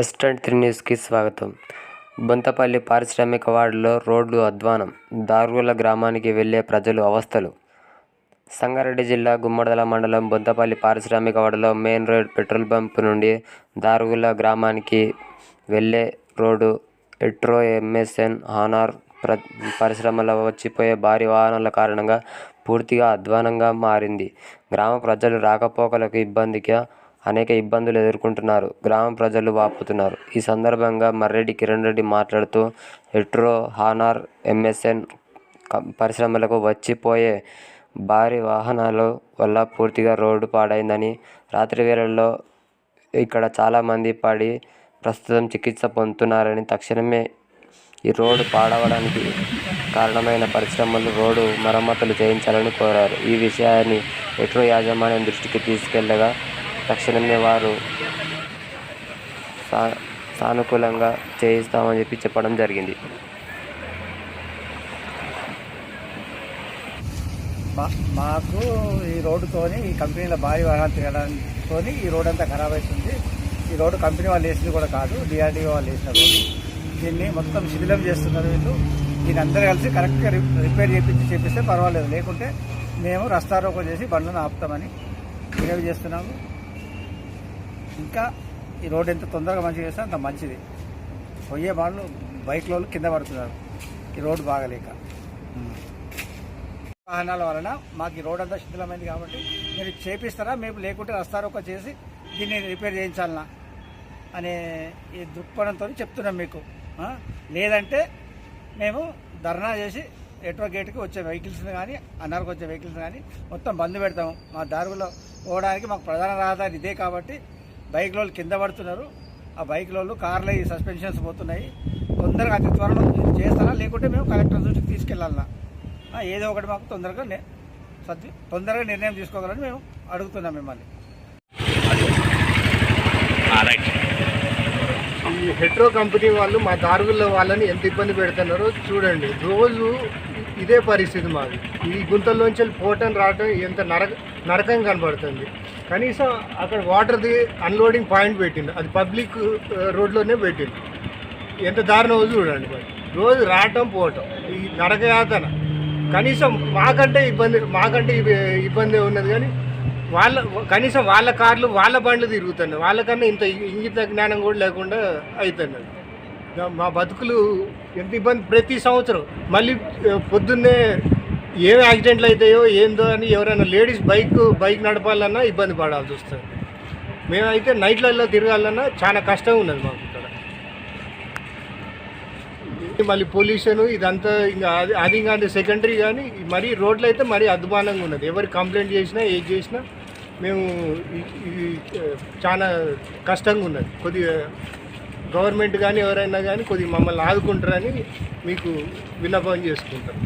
ఎస్టెంట్ three న్యూస్కి స్వాగతం. బొంతపల్లి పారిశ్రామిక వార్డులో రోడ్లు అధ్వానం. దారుల గ్రామానికి వెళ్ళే ప్రజలు అవస్థలు. సంగారెడ్డి జిల్లా గుమ్మడిదల మండలం బొంతపల్లి పారిశ్రామిక వార్డులో మెయిన్ రోడ్ పెట్రోల్ బంప్ నుండి దారుగుల గ్రామానికి వెళ్ళే రోడ్డు ఎట్రో ఎంఎస్ఎన్ హానార్ ప్ర పరిశ్రమల వచ్చిపోయే భారీ వాహనాల కారణంగా పూర్తిగా అధ్వానంగా మారింది. గ్రామ ప్రజలు రాకపోకలకు ఇబ్బందిగా అనేక ఇబ్బందులు ఎదుర్కొంటున్నారు. గ్రామ ప్రజలు వాపోతున్నారు. ఈ సందర్భంగా మర్రెడ్డి కిరణ్ రెడ్డి మాట్లాడుతూ ఎట్రో హానార్ ఎంఎస్ఎన్ పరిశ్రమలకు వచ్చిపోయే భారీ వాహనాల వల్ల పూర్తిగా రోడ్డు పాడైందని రాత్రి వేళల్లో ఇక్కడ చాలామంది పడి ప్రస్తుతం చికిత్స పొందుతున్నారని తక్షణమే ఈ రోడ్డు పాడవడానికి కారణమైన పరిశ్రమలు రోడ్డు మరమ్మతులు చేయించాలని కోరారు. ఈ విషయాన్ని ఎట్రో యాజమాన్యం దృష్టికి తీసుకెళ్ళగా తక్షణమే వారు సా సానుకూలంగా చేయిస్తామని చెప్పి చెప్పడం జరిగింది. మాకు ఈ రోడ్డుతోని ఈ కంపెనీల భారీ వాహనాలు తిరగడంతో ఈ రోడ్ అంతా ఖరాబ్ అవుతుంది ఈ రోడ్డు కంపెనీ వాళ్ళు వేసింది కూడా కాదు డిఆర్డీఓ వాళ్ళు వేసిన రోడ్డు. దీన్ని మొత్తం శిథిలం చేస్తున్నారు వీళ్ళు. దీని అందరూ కలిసి కరెక్ట్గా రిపేర్ చేపించి చేపిస్తే పర్వాలేదు. లేకుంటే మేము రస్తారోకో చేసి బండ్లను ఆపుతామని బిహేవ్ చేస్తున్నాము. ఇంకా ఈ రోడ్ ఎంత తొందరగా మంచిగా చేస్తే అంత మంచిది. పోయే వాళ్ళు బైక్లో కింద పడుతున్నారు. ఈ రోడ్డు బాగలేక. వాహనాల వలన మాకు ఈ రోడ్ అంతా శిథిలమైంది కాబట్టి మీరు చేపిస్తారా మేము లేకుంటే రస్తారోక చేసి దీన్ని రిపేర్ చేయించాలనా అనే ఈ దృక్పథంతో చెప్తున్నాం మీకు. లేదంటే మేము ధర్నా చేసి ఎటో గేట్కి వచ్చే వెహికల్స్ని కానీ అన్నారకు వచ్చే వెహికల్స్ కానీ మొత్తం బంద్ పెడతాము. మా దారులో పోవడానికి మాకు ప్రధాన రహదారి ఇదే కాబట్టి బైక్ వాళ్ళు కింద పడుతున్నారు. ఆ బైక్ వాళ్ళు కార్లు ఈ సస్పెన్షన్స్ పోతున్నాయి. తొందరగా అతి త్వరలో చేస్తారా? లేకుంటే మేము కలెక్టర్ దృష్టికి తీసుకెళ్ళాలన్నా ఏదో ఒకటి మాకు తొందరగా సత్య సద్వి తొందరగా నిర్ణయం తీసుకోగలని మేము అడుగుతున్నాం మిమ్మల్ని. ఈ హెట్రో కంపెనీ వాళ్ళు మా దారుగుల వాళ్ళని ఎంత ఇబ్బంది పెడుతున్నారో చూడండి. రోజు ఇదే పరిస్థితి మాది. ఈ గుంతల్లోంచి పోవటం రావటం ఎంత నరక నరకం కనబడుతుంది. కనీసం అక్కడ వాటర్ది అన్లోడింగ్ పాయింట్ పెట్టిండు. అది పబ్లిక్ uh, రోడ్లోనే పెట్టిండు. ఎంత దారుణమో చూడండి మరి. రోజు రావటం పోవటం. ఈ నరకయాతన కనీసం మాకంటే ఇబ్బంది మాకంటే ఇబ్బంది ఉన్నది కానీ వాళ్ళ కనీసం వాళ్ళ కార్లు వాళ్ళ బండ్లు తిరుగుతున్నాయి. వాళ్ళకన్నా ఇంత ఇంగిత జ్ఞానం కూడా లేకుండా అవుతున్నది మా బతుకులు ఎంత ఇబ్బంది ప్రతి సంవత్సరం. మళ్ళీ uh, పొద్దున్నే ఏం యాక్సిడెంట్లు అవుతాయో ఏందో అని ఎవరైనా లేడీస్ బైక్ బైక్ నడపాలన్నా ఇబ్బంది పడాల్సి వస్తుంది. మేమైతే నైట్లలో తిరగాలన్నా చాలా కష్టం ఉన్నది మాకు ఇక్కడ. మళ్ళీ పొల్యూషన్ ఇదంతా ఇంకా అది అది కానీ సెకండరీ కానీ మరీ రోడ్లు అయితే మరీ అధ్వానంగా ఉన్నది. ఎవరు కంప్లైంట్ చేసినా ఏది చేసినా మేము చాలా కష్టంగా ఉన్నది. కొద్దిగా గవర్నమెంట్ కానీ ఎవరైనా కానీ కొద్దిగా మమ్మల్ని ఆదుకుంటారని మీకు విన్నపం చేసుకుంటాం.